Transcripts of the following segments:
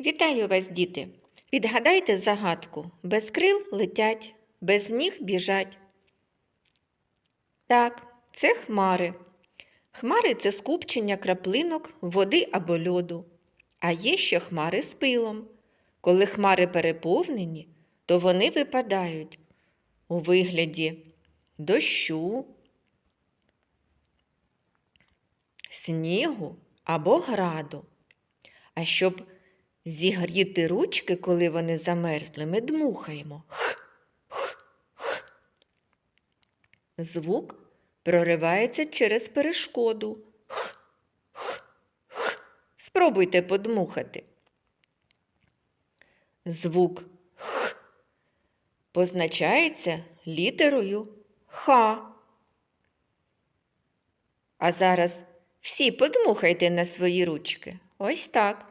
Вітаю вас, діти! Відгадайте загадку. Без крил летять, без ніг біжать. Так, це хмари. Хмари це скупчення краплинок води або льоду. А є ще хмари з пилом. Коли хмари переповнені, то вони випадають у вигляді дощу, снігу або граду. А щоб зігріти ручки, коли вони замерзли, ми дмухаємо. Х, х, х. Звук проривається через перешкоду. Х, х, х. Спробуйте подмухати. Звук х позначається літерою Х. А зараз всі подмухайте на свої ручки. Ось так.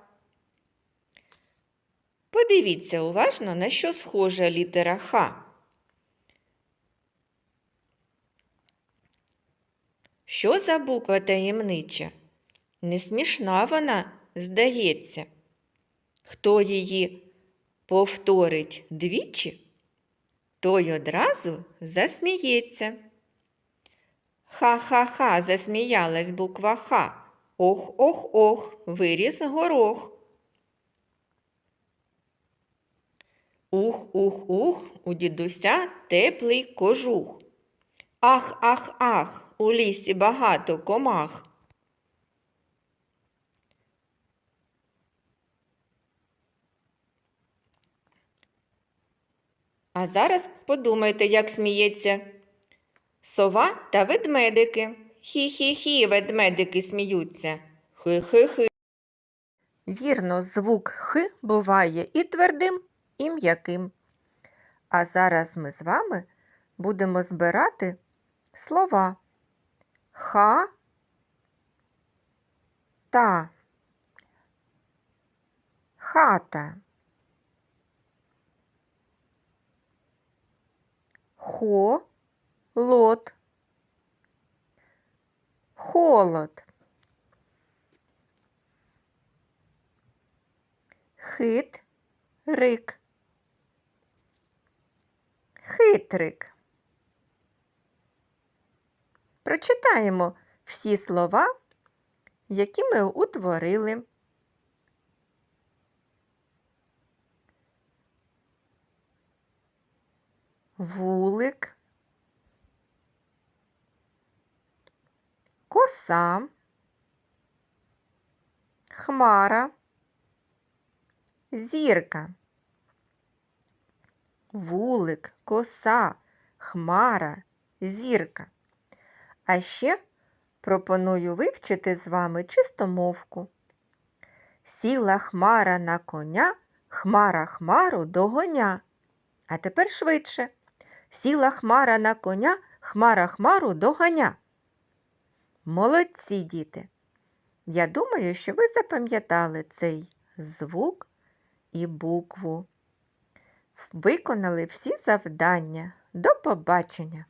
Подивіться уважно, на що схожа літера Х. Що за буква таємнича? Не смішна вона, здається. Хто її повторить двічі, той одразу засміється. Ха-ха-ха, засміялась буква Х. Ох-ох-ох, виріс горох. Ух-ух-ух, у дідуся теплий кожух. Ах, ах, ах, у лісі багато комах. А зараз подумайте, як сміється сова та ведмедики. Хі-хі-хі, ведмедики сміються. Хи-хи-хи. Вірно, звук Х буває і твердим, і м'яким. А зараз ми з вами будемо збирати слова ха та хата. Хо лот. Холод. Хит рик. Хитрик. Прочитаємо всі слова, які ми утворили. Вулик, коса, хмара, зірка. Вулик, коса, хмара, зірка. А ще пропоную вивчити з вами чистомовку. Сіла хмара на коня, хмара хмару догоня. А тепер швидше. Сіла хмара на коня, хмара хмару доганя. Молодці діти! Я думаю, що ви запам'ятали цей звук і букву. Виконали всі завдання. До побачення!